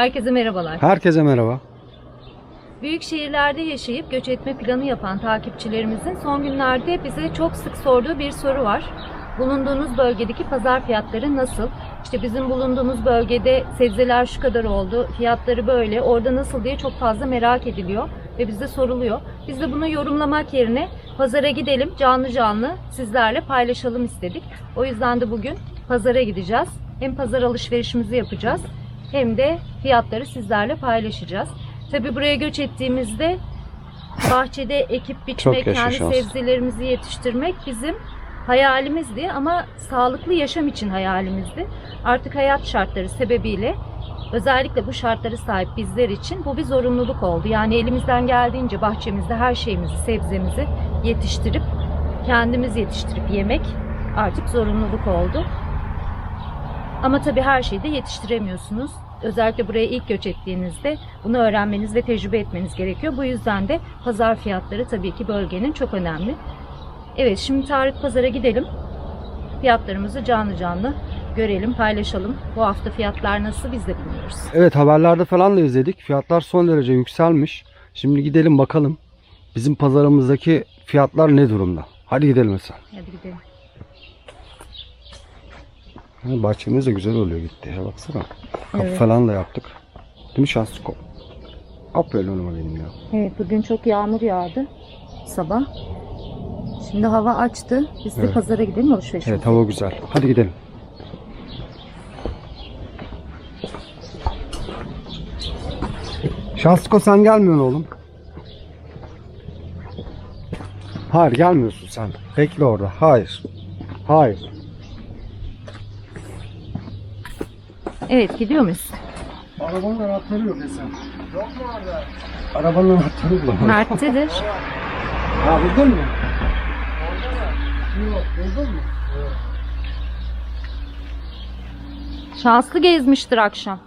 Herkese merhabalar. Herkese merhaba. Büyük şehirlerde yaşayıp göç etme planı yapan takipçilerimizin son günlerde bize çok sık sorduğu bir soru var. Bulunduğunuz bölgedeki pazar fiyatları nasıl? İşte bizim bulunduğumuz bölgede sebzeler şu kadar oldu, fiyatları böyle, orada nasıl diye çok fazla merak ediliyor ve bize soruluyor. Biz de bunu yorumlamak yerine pazara gidelim, canlı canlı sizlerle paylaşalım istedik. O yüzden de bugün pazara gideceğiz. Hem pazar alışverişimizi yapacağız hem de fiyatları sizlerle paylaşacağız. Tabii buraya göç ettiğimizde bahçede ekip biçmek, kendi şans. sebzelerimizi yetiştirmek bizim hayalimizdi ama sağlıklı yaşam için hayalimizdi. Artık hayat şartları sebebiyle özellikle bu şartlara sahip bizler için bu bir zorunluluk oldu. Yani elimizden geldiğince bahçemizde her şeyimizi, sebzemizi yetiştirip kendimiz yetiştirip yemek artık zorunluluk oldu. Ama tabii her şeyi de yetiştiremiyorsunuz. Özellikle buraya ilk göç ettiğinizde bunu öğrenmeniz ve tecrübe etmeniz gerekiyor. Bu yüzden de pazar fiyatları tabii ki bölgenin çok önemli. Evet şimdi Tarık Pazar'a gidelim. Fiyatlarımızı canlı canlı görelim, paylaşalım. Bu hafta fiyatlar nasıl biz de bilmiyoruz. Evet haberlerde falan da izledik. Fiyatlar son derece yükselmiş. Şimdi gidelim bakalım. Bizim pazarımızdaki fiyatlar ne durumda? Hadi gidelim mesela. Hadi gidelim. Ha, Bahçemiz de güzel oluyor gitti. Ya baksana. Kapı Evet. falan da yaptık. Değil mi Şanslıko? Aferin önüme benim ya. Evet bugün çok yağmur yağdı sabah. Şimdi hava açtı. Biz de Evet. pazara gidelim alışveriş. Evet hava güzel. Hadi gidelim. Şanslıko sen gelmiyorsun oğlum. Hayır gelmiyorsun sen. Bekle orada. Hayır. Hayır. Evet gidiyor muyuz? Arabanın anahtarı yok Esen. Yok mu orada? Arabanın anahtarı bulamadım. Mert'tedir. Ha buldun mu? Yok buldun mu? Şanslı gezmiştir akşam.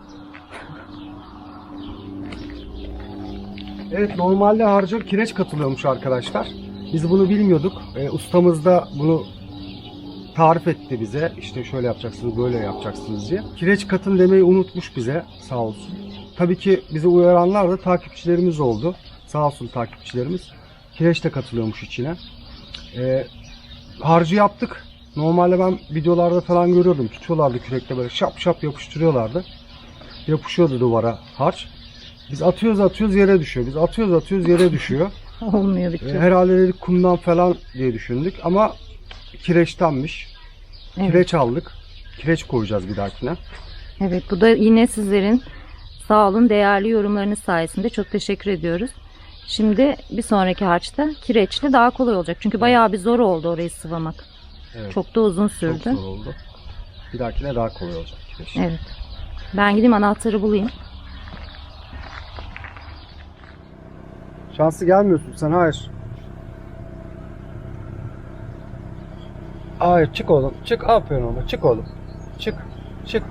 Evet normalde harca kireç katılıyormuş arkadaşlar. Biz bunu bilmiyorduk. E, ustamız da bunu tarif etti bize. İşte şöyle yapacaksınız, böyle yapacaksınız diye. Kireç katın demeyi unutmuş bize sağ olsun. Tabii ki bizi uyaranlar da takipçilerimiz oldu. Sağ olsun takipçilerimiz. Kireç de katılıyormuş içine. E, harcı yaptık. Normalde ben videolarda falan görüyordum. Tutuyorlardı kürekle böyle şap şap yapıştırıyorlardı. Yapışıyordu duvara harç. Biz atıyoruz atıyoruz yere düşüyor. Biz atıyoruz atıyoruz yere düşüyor. Olmuyor bir E, türlü. Herhalde dedik kumdan falan diye düşündük ama kireçtenmiş. Evet. Kireç aldık. Kireç koyacağız bir dahakine. Evet bu da yine sizlerin sağ olun değerli yorumlarınız sayesinde çok teşekkür ediyoruz. Şimdi bir sonraki harçta kireçli daha kolay olacak. Çünkü bayağı bir zor oldu orayı sıvamak. Evet. Çok da uzun Çok sürdü. zor oldu. Bir dahakine daha kolay olacak kireç. Evet. Ben gideyim anahtarı bulayım. Şanslı gelmiyorsun sen hayır. Hayır çık oğlum. Çık aferin oğlum. Çık oğlum. Çık. Çık.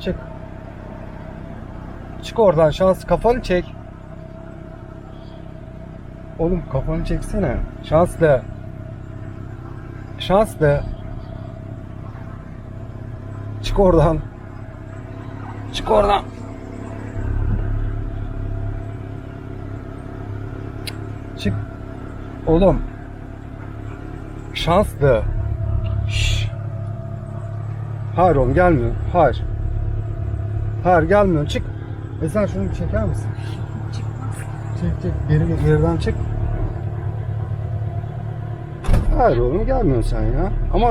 Çık. Çık oradan şanslı kafanı çek. Oğlum kafanı çeksene. Şanslı. Şanslı. Çık oradan. Çık oradan. Çık. Oğlum. Şanslı. Hayır oğlum gelmiyor. Hayır. Hayır gelmiyor. Çık. E sen şunu bir çeker misin? Çek çek. Geri geriden çık. Hayır oğlum gelmiyorsun sen ya. Ama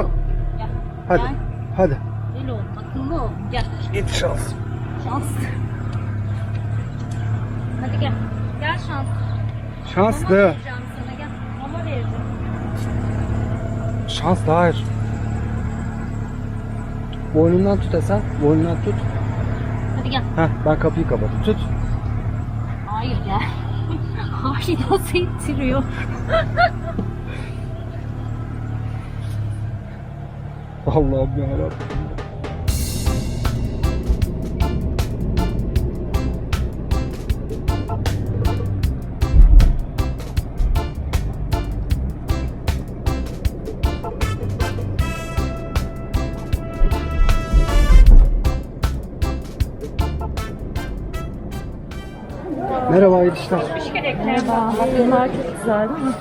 hadi. Gel. Hadi. Deli ol, akıllı ol. Gel. Git şans. Şans. Hadi gel. Gel şans. Şanslı. vereceğim sana gel. Mama vereceğim. Şanslı hayır. Boynundan tut Esen. Boynundan tut. Hadi gel. Heh ben kapıyı kapattım. Tut. Hayır gel. Hayır nasıl ittiriyor? Allah'ım yarabbim. Hayırlı işler. Merhaba. Bunlar çok güzel değil mi?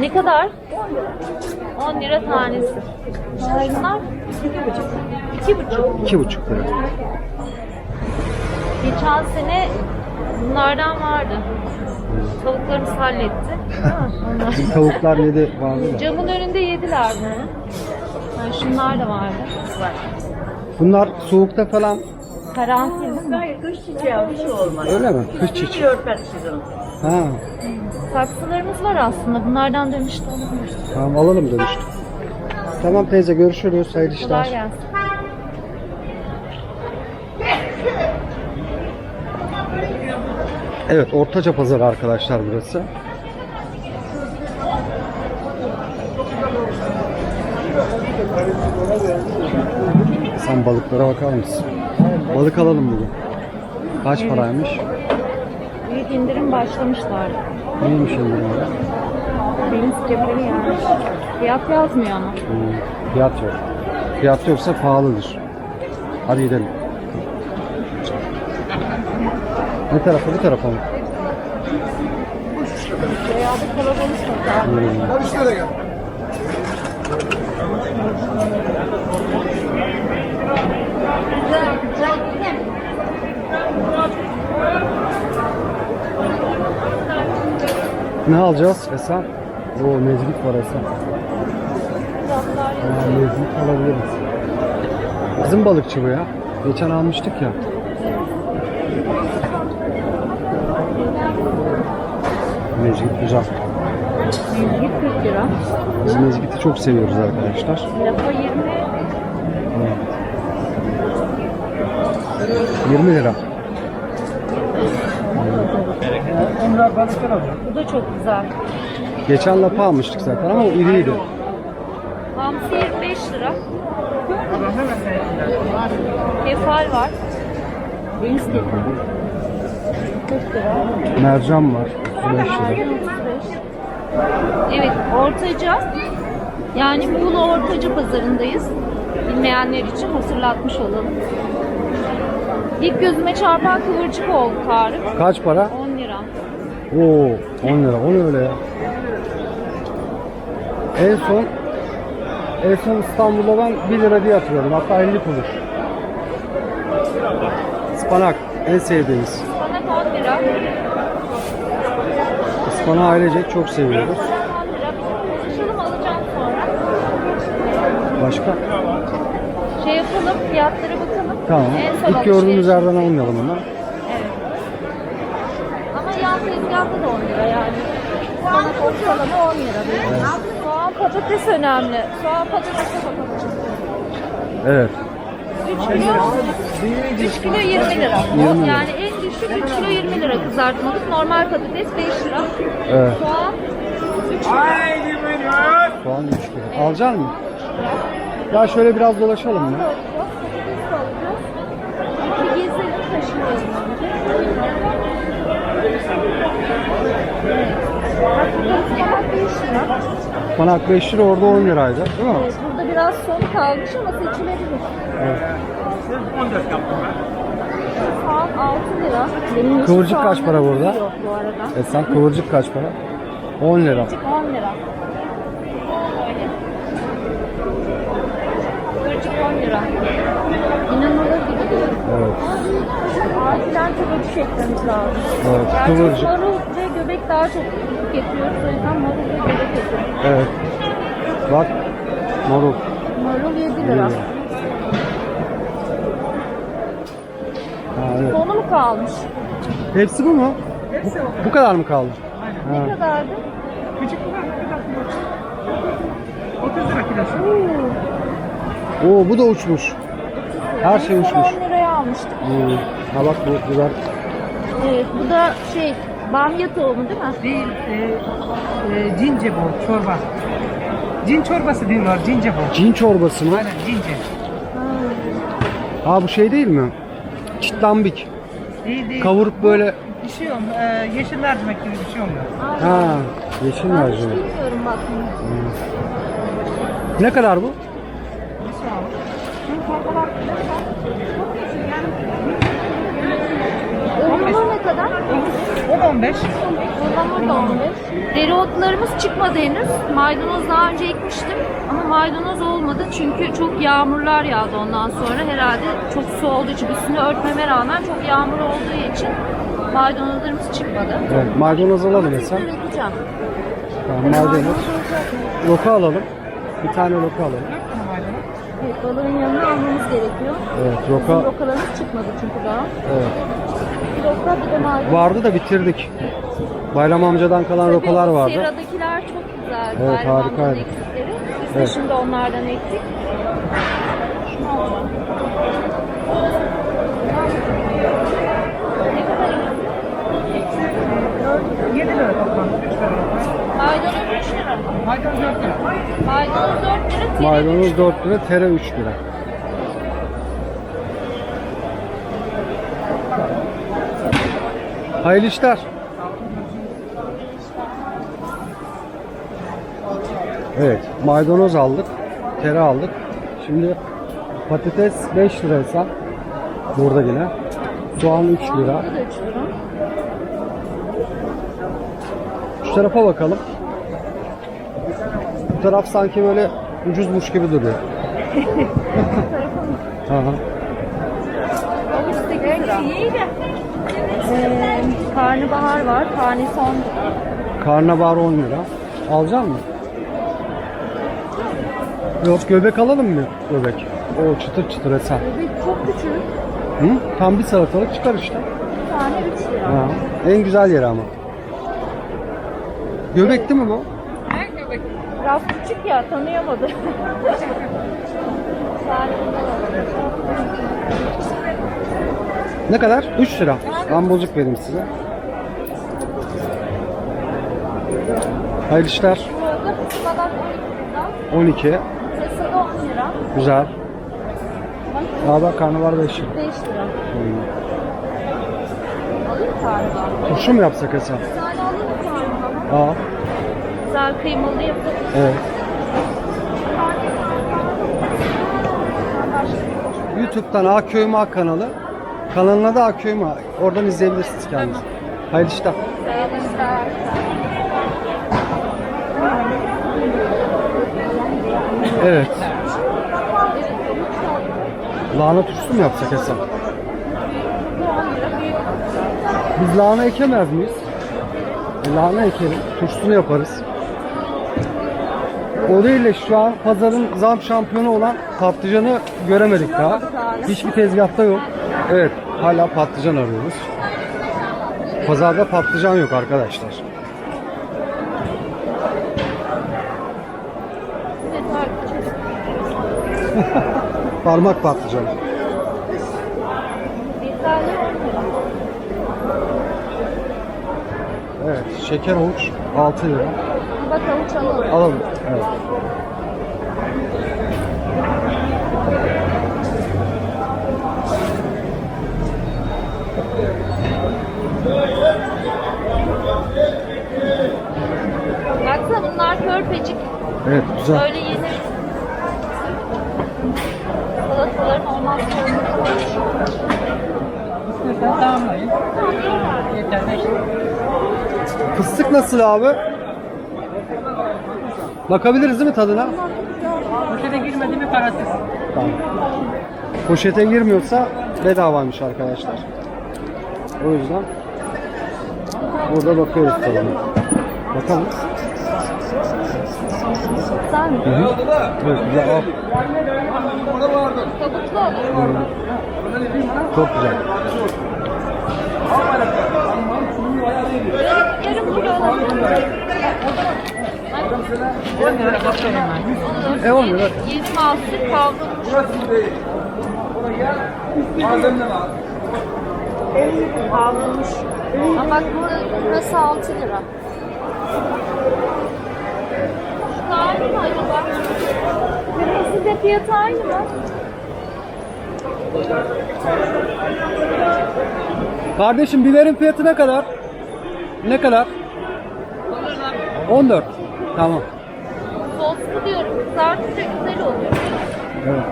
Ne kadar? 10 lira tanesi. Bunlar? İki buçuk. İki buçuk lira. Geçen sene bunlardan vardı. Tavuklarımız halletti. Bizim tavuklar yedi vardı da. Camın önünde yediler bunu. Yani şunlar da vardı. Bunlar soğukta falan Karantin değil mi? Kış çiçeği bir şey olmaz. öyle mi? Kış çiçeği. Hiç örtmez sizin. Ha, Saksılarımız var aslında. Bunlardan dönüşte olabilir. tamam alalım dönüştü. Tamam teyze görüşürüz. Hayırlı Kolay işler. gelsin. Evet Ortaca Pazarı arkadaşlar burası. Sen balıklara bakar mısın? Balık alalım bugün. Kaç paraymış? Büyük indirim başlamışlar. Neymiş böyle? Deniz kefali yani. Fiyat yazmıyor ama. Hmm, fiyat yok. Fiyat yoksa pahalıdır. Hadi gidelim. Ne tarafa bu tarafa mı? Da kalabalık pazar. Hmm. Ne alacağız Esen? O mezgit var Esen. Ha, mezgit alabiliriz. Bizim balıkçı bu ya. Geçen almıştık ya. Mezgit güzel. Mezgit 40 lira. Biz mezgiti çok seviyoruz arkadaşlar. Lapa 20. 20 lira. Bu da çok güzel. Geçen lapa almıştık zaten ama o iriydi. Hamsi 25 lira. Kefal var. Deniz kefali. 40 lira. Mercan var. 35 lira. Evet, Ortaca. Yani Muğla Ortaca pazarındayız. Bilmeyenler için hatırlatmış olalım. İlk gözüme çarpan kıvırcık oldu Tarık. Kaç para? 10 lira. Oo 10 lira. O ne öyle ya? En son en son İstanbul'da ben 1 lira diye hatırlıyorum. Hatta 50 kuruş. Ispanak en sevdiğimiz. Bana 10 lira. Ispanağı ailecek çok seviyoruz. 10 lira. Bir konuşalım alacağım sonra. Başka? Şey yapalım, fiyatlara bakalım. Tamam. İlk gördüğümüz yerden almayalım ama. Evet. Ama tezgahta da 10 lira yani. Bana ortalama 10 lira. Evet. Soğan patates önemli. Soğan patatese bakalım. Evet. 3 kilo, 3 kilo 20 lira. 20 lira. Yani en düşük 3 kilo 20 lira kızartmalık. Normal patates 5 lira. Evet. Soğan Soğan 3 lira. Alacak mısın? Ya şöyle biraz dolaşalım ya. alacağız. Patates de alacağız. Bir gezelim taşıyalım önce. Ispanak 5 lira. Ispanak 5 lira orada 10 liraydı. Değil mi? Evet, burada biraz son kalmış ama seçilebilir. Evet. Soğan 6 lira. Benim Kıvırcık kaç para burada? Yok bu arada. E sen kıvırcık kaç para? 10 lira. Kıvırcık 10 lira. Kıvırcık 10 lira. İnanılır gibi değil. Evet. Acilen kıvırcık eklememiz lazım. Evet, kıvırcık. ve göbek daha çok getiriyoruz. O yüzden marul ve göbek yapıyoruz. Evet. Bak marul. Marul 7 lira. Ha, evet. Sonu mu kalmış? Hepsi bu mu? Bu, bu kadar mı kaldı? Ne Ha. kadardı? Küçük bu 30 lira kilosu. Oo bu da uçmuş. Her şey uçmuş. 10 liraya almıştık. Hmm. Ha bak bu biber. Evet, bu da şey, bamya tohumu değil mi? Değil, e, e, cince bu, çorba. Cin çorbası diyorlar, cince bu. Cin çorbası mı? Aynen, cince. Ha bu şey değil mi? Çitlambik. Değil, değil. Kavurup böyle Pişiyor, e, yeşil mercimek gibi bir şey oluyor. ha yeşil Ben hiç mercimek. bilmiyorum bak. Ne kadar bu? Olmalı ne kadar? 15. Ihlamur da 15. Dereotlarımız çıkmadı henüz. Maydanoz daha önce ekmiştim ama maydanoz olmadı çünkü çok yağmurlar yağdı ondan sonra. Herhalde çok su olduğu için üstünü örtmeme rağmen çok yağmur olduğu için maydanozlarımız çıkmadı. Evet, maydanoz alalım. Tekrar ekeceğim. Tamam, maydanoz. Roka alalım. Bir tane roka alalım. Evet, balığın yanına almamız gerekiyor. Evet, Bizim roka. rokalarımız çıkmadı çünkü daha. Evet. Roka bir de maydanoz. Vardı da bitirdik. Bayram amcadan kalan rokalar vardı. Seradakiler çok güzel. Evet, Bayram amcanın harikaydı. ektikleri. Biz de Evet. şimdi onlardan ektik. Şunu alalım. Ne kadar ektik? 7 lira toplam. 3 lira. Maydanoz 3 lira. Maydanoz 4 lira. Maydanoz 4 lira. Maydanoz üç 4 lira, tere 3 lira. Hayırlı işler. Evet, maydanoz aldık, tere aldık. Şimdi patates 5 liraysa burada yine. Soğan 3 lira. Bu da 3 lira. Şu tarafa bakalım. Bu taraf sanki böyle ucuzmuş gibi duruyor. Aha. Havuç 8 lira. Ee, karnabahar var. Tanesi 10 lira. Karnabahar 10 lira. Alacak mısın? Yok göbek alalım mı? Göbek. O çıtır çıtır esen. Bebek çok küçük. Hı? Tam bir salatalık çıkar işte. Bir tane 3 lira. Ha. En güzel yeri ama. Göbek değil mi bu? Biraz küçük ya tanıyamadı. Tane bundan alalım. Ne kadar? 3 lira. Ben bozuk vereyim size. Hayırlı işler. Burada kısmadan 12 lira. 12. Sırasında 10 lira. Güzel. Bak karnabahar 5 lira. 5 lira. Hmm. Alayım karnabahar. Turşu mu yapsak Esen? Bir tane alayım karnabahar. Aa, Güzel kıymalı yapıp. evet. YouTube'dan Aköyma kanalı. Kanalına da Aköyma. Oradan izleyebilirsiniz kendinizi. Hayırlı işler. Evet. Lahana turşusu mu yapsak Esen? Biz lahana ekemez miyiz? E, lahana ekelim. Turşusunu yaparız. O değil de şu an pazarın zam şampiyonu olan patlıcanı göremedik daha. Hiçbir tezgahta yok. Evet, hala patlıcan arıyoruz. Pazarda patlıcan yok arkadaşlar. Parmak patlıcanı. Bir tane 10 lira. Evet, şeker havuç 6 lira. Bak avuç alalım. Alalım. Evet. Baksana bunlar körpecik. Evet, güzel. Böyle Yeter 5 lira. Fıstık nasıl abi? Bakabiliriz değil mi tadına? Poşete girmedi mi parasız. Tamam. Poşete girmiyorsa bedavaymış arkadaşlar. O yüzden burada bakıyoruz tadına. Bakalım. Güzel mi? Hı hı. Evet, güzel. Al. Çok güzel. 10 lira kapatayım ben. E 10 lira. Yeni mahsul kavrulmuş. Kavrulmuş. Ama bak burası 6 lira. Aynı mı acaba? Kırmızı da fiyatı aynı mı? Kardeşim biberin fiyatı ne kadar? Ne kadar? 14. Tamam. Soslu diyorum. Kızartınca güzel oluyor. Evet.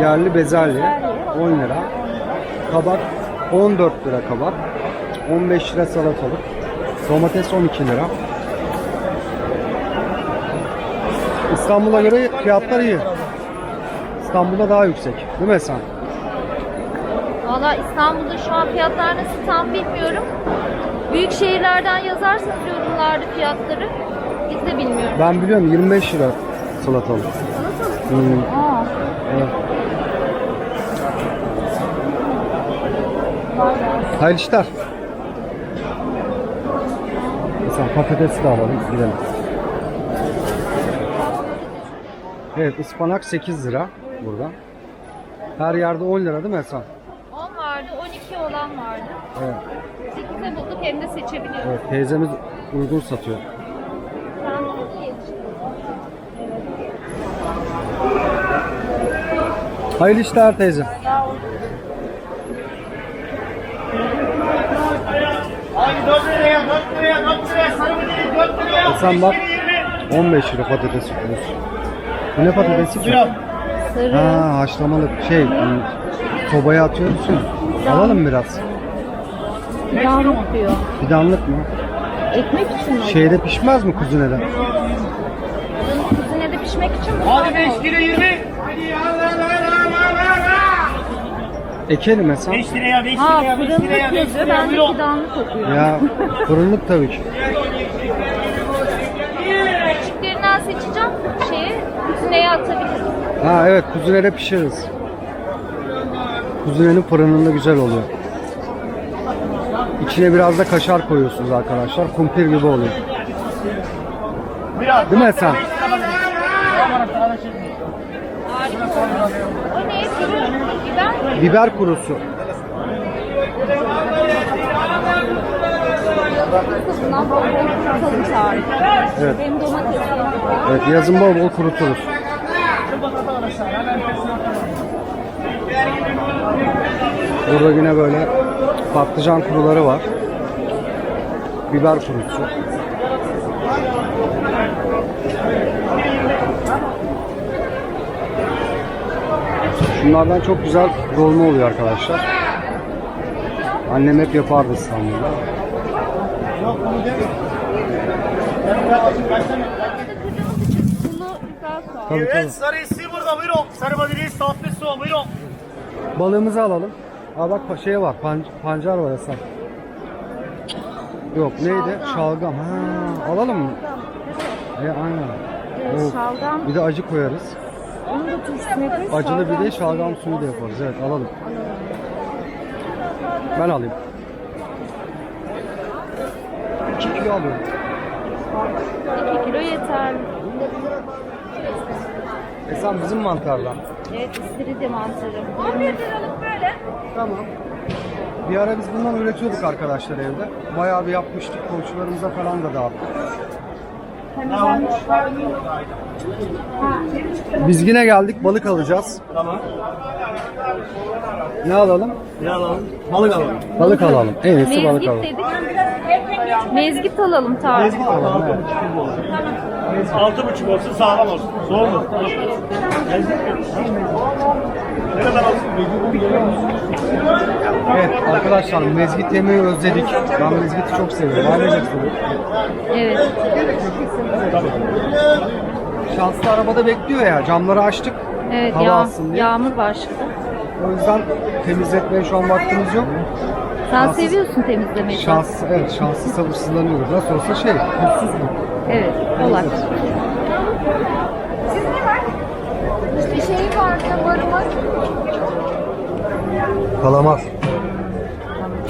Yerli bezelye. Bezelye, 10 lira. Kabak 14 lira kabak. 15 lira salatalık. Domates 12 lira. İstanbul'a göre fiyatlar iyi. İstanbul'da daha yüksek. Değil mi Esen? Valla İstanbul'da şu an fiyatlar nasıl tam bilmiyorum. Büyük şehirlerden yazarsanız yorumlarda fiyatları biz de bilmiyoruz. Ben biliyorum 25 lira salatalık. Hmm, Aa, evet. Hayırlı işler. Mesela patatesi de alalım gidelim. Evet ıspanak 8 lira burada. Her yerde 10 lira değil mi Esen? 10 vardı, 12 olan vardı. Evet. 8'e bulduk hem de seçebiliyoruz. evet teyzemiz uygun satıyor. Hayırlı işler teyze. Abi 4 liraya, 4 liraya, 4 liraya, sarı mı 4 liraya. Hasan bak. 20. 15 lira patates kilosu. Bu ne patatesi ki? Sarı. Ha haşlamalık şey hmm, sobaya atıyoruz ya. Alalım biraz. Fidanlık diyor. Fidanlık mı? Ekmek için mi? Şeyde pişmez mi kuzinede? Kuzinede pişmek için mi? Hadi 5 lira 20. Hadi al al al al al al. Ekelim mesela. 5 liraya, 5 Ha liraya, 5 fırınlık liraya, 5 yazıyor. liraya. Ben de fidanlık okuyorum. Ya fırınlık tabii ki. Küçüklerinden seçeceğim. Şeye, kuzineye atabilirim. Ha evet kuzinede pişiririz. Kuzinenin fırınında güzel oluyor. İçine biraz da kaşar koyuyorsunuz arkadaşlar. Kumpir gibi oluyor. Değil mi Esen? Biber. Kurusu. Evet. Evet yazın bol bol kuruturuz. Burada yine böyle patlıcan kuruları var. Biber kurusu. Şunlardan çok güzel dolma oluyor arkadaşlar. Annem hep yapardı İstanbul'da. Tabii, tabii. Evet, sarı isteği burada buyurun. Sarı patates, sohbet soğan buyurun. Balığımızı alalım. Aa bak şey var, pan- pancar var Hasan. Yok neydi? Şalgam. Ha, alalım mı? E aynen. Evet, şalgam. Bir de acı koyarız. Onu da turşusunu yaparız. Acılı bir de şalgam suyu da yaparız. Evet alalım. Ben alayım. 2 kilo alıyorum. 2 kilo yeterli. Hasan bizim mantardan. Evet, istiridye mantarı. 11 liralık böyle. Tamam. Bir ara biz bundan üretiyorduk arkadaşlar evde. Bayağı bir yapmıştık. Komşularımıza falan da dağıttık. Biz yine geldik balık alacağız. Tamam. Ne alalım? Ne alalım? Balık alalım. Balık alalım. En iyisi balık alalım. dedik. Mezgit alalım tarifi. Alalım, evet. Altı buçuk olsun sağlam olsun. Soğuk mu? Ne kadar olsun? Evet arkadaşlar mezgit yemeği özledik. Ben mezgiti çok seviyorum. Ailecek seviyorum. Evet. Şanslı arabada bekliyor ya. Camları açtık. Evet, Hava yağ, alsın diye. yağmur başladı. O yüzden temizletmeye şu an vaktimiz yok. Sen Şanssız- seviyorsun temizlemeyi. Şans, evet şanslı sabırsızlanıyoruz. Nasıl olsa şey, mutsuz bu. Evet, kolay. Bir şey vardı, barımak. Kalamar.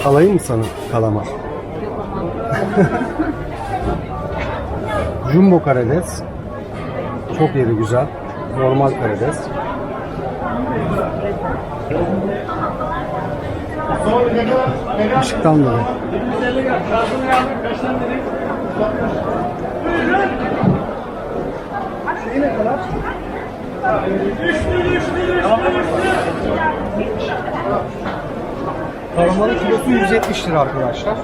Alayım mı sana kalamar? Jumbo karides. Çok yeri güzel. Normal karides. Işıktan dolayı. Ne kadar? Karamalı kilosu 170 lira arkadaşlar.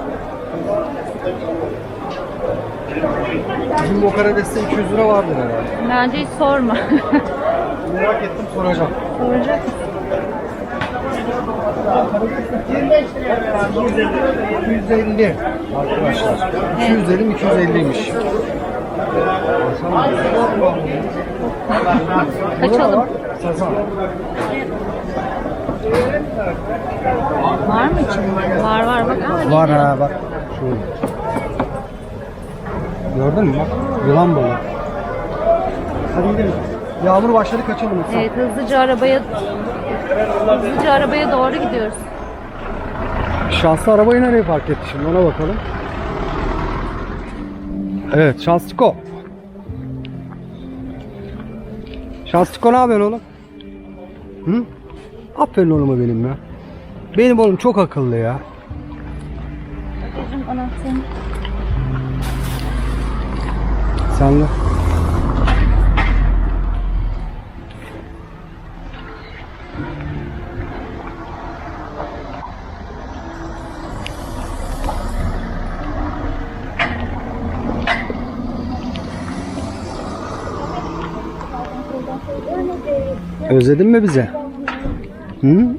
Jumbo karideste 200 lira vardır herhalde. Bence hiç sorma. Merak ettim soracağım. Soracak mısın? 250 arkadaşlar. 250 mi 250'ymiş. Kaçalım. Var mı içinde? Var var bak. Aa, Var ha bak. Şöyle. Gördün mü bak? Yılan balığı. Hadi gidelim. Yağmur başladı kaçalım. Evet hızlıca arabaya hızlıca arabaya doğru gidiyoruz. Şanslı arabayı nereye park etti şimdi ona bakalım. Evet Şanslıko. Şanslıko ne yapıyorsun oğlum? Hı? Aferin oğluma benim ya. Benim oğlum çok akıllı ya. Bagajın anahtarını. Sen de. Özledin mi bize? Hı?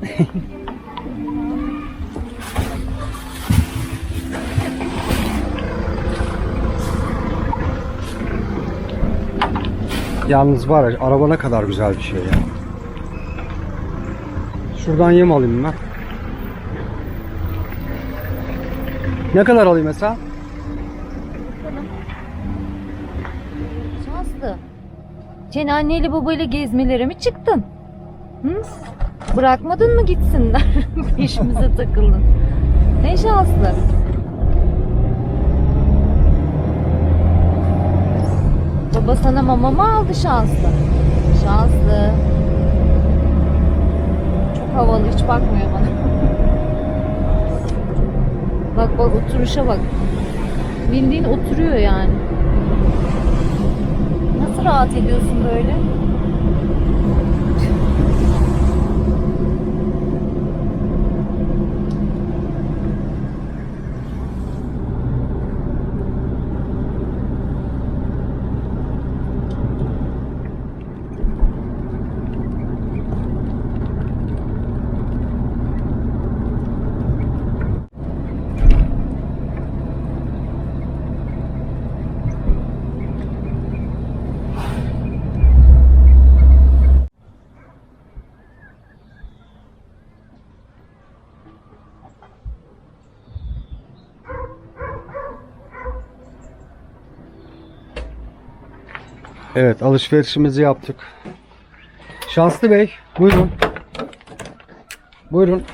Yalnız var ya araba ne kadar güzel bir şey ya. Şuradan yem alayım ben. Ne kadar alayım mesela? Şanslı. Sen anneyle babayla gezmelere mi çıktın? Hı? Bırakmadın mı gitsinler? Peşimize takıldın. Ne şanslı. Baba sana mama mı aldı şanslı? Şanslı. Çok havalı hiç bakmıyor bana. bak bak oturuşa bak. Bildiğin oturuyor yani. Nasıl rahat ediyorsun böyle? Evet alışverişimizi yaptık. Şanslı Bey buyurun. Buyurun.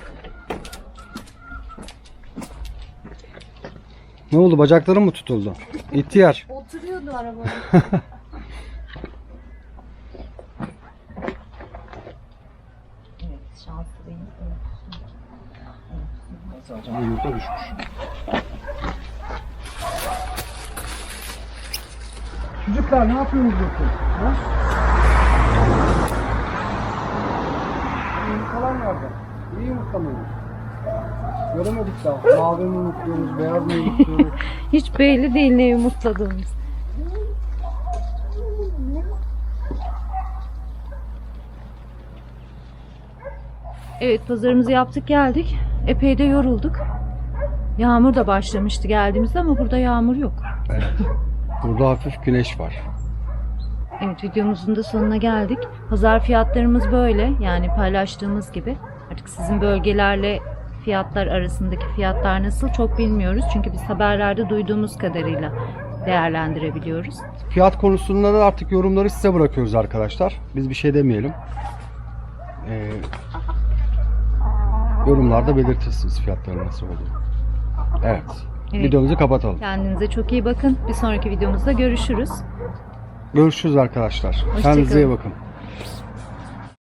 Ne oldu bacakların mı tutuldu? İhtiyar. Oturuyordu arabada. Yumurta düşmüş. Çocuklar ne yapıyorsunuz bakın? Ha? Yumurtalar nerede? İyi yumurta mı? Göremedik daha. Mavi mi yumurtluyoruz, beyaz mı yumurtluyoruz? Hiç belli değil ne yumurtladığımız. Evet pazarımızı yaptık geldik. Epey de yorulduk. Yağmur da başlamıştı geldiğimizde ama burada yağmur yok. Burada hafif güneş var. Evet videomuzun da sonuna geldik. Pazar fiyatlarımız böyle yani paylaştığımız gibi. Artık sizin bölgelerle fiyatlar arasındaki fiyatlar nasıl çok bilmiyoruz. Çünkü biz haberlerde duyduğumuz kadarıyla değerlendirebiliyoruz. Fiyat konusunda da artık yorumları size bırakıyoruz arkadaşlar. Biz bir şey demeyelim. Ee, yorumlarda belirtirsiniz fiyatların nasıl olduğunu. Evet. Evet. Videomuzu kapatalım. Kendinize çok iyi bakın. Bir sonraki videomuzda görüşürüz. Görüşürüz arkadaşlar. Hoşça Kendinize iyi bakın.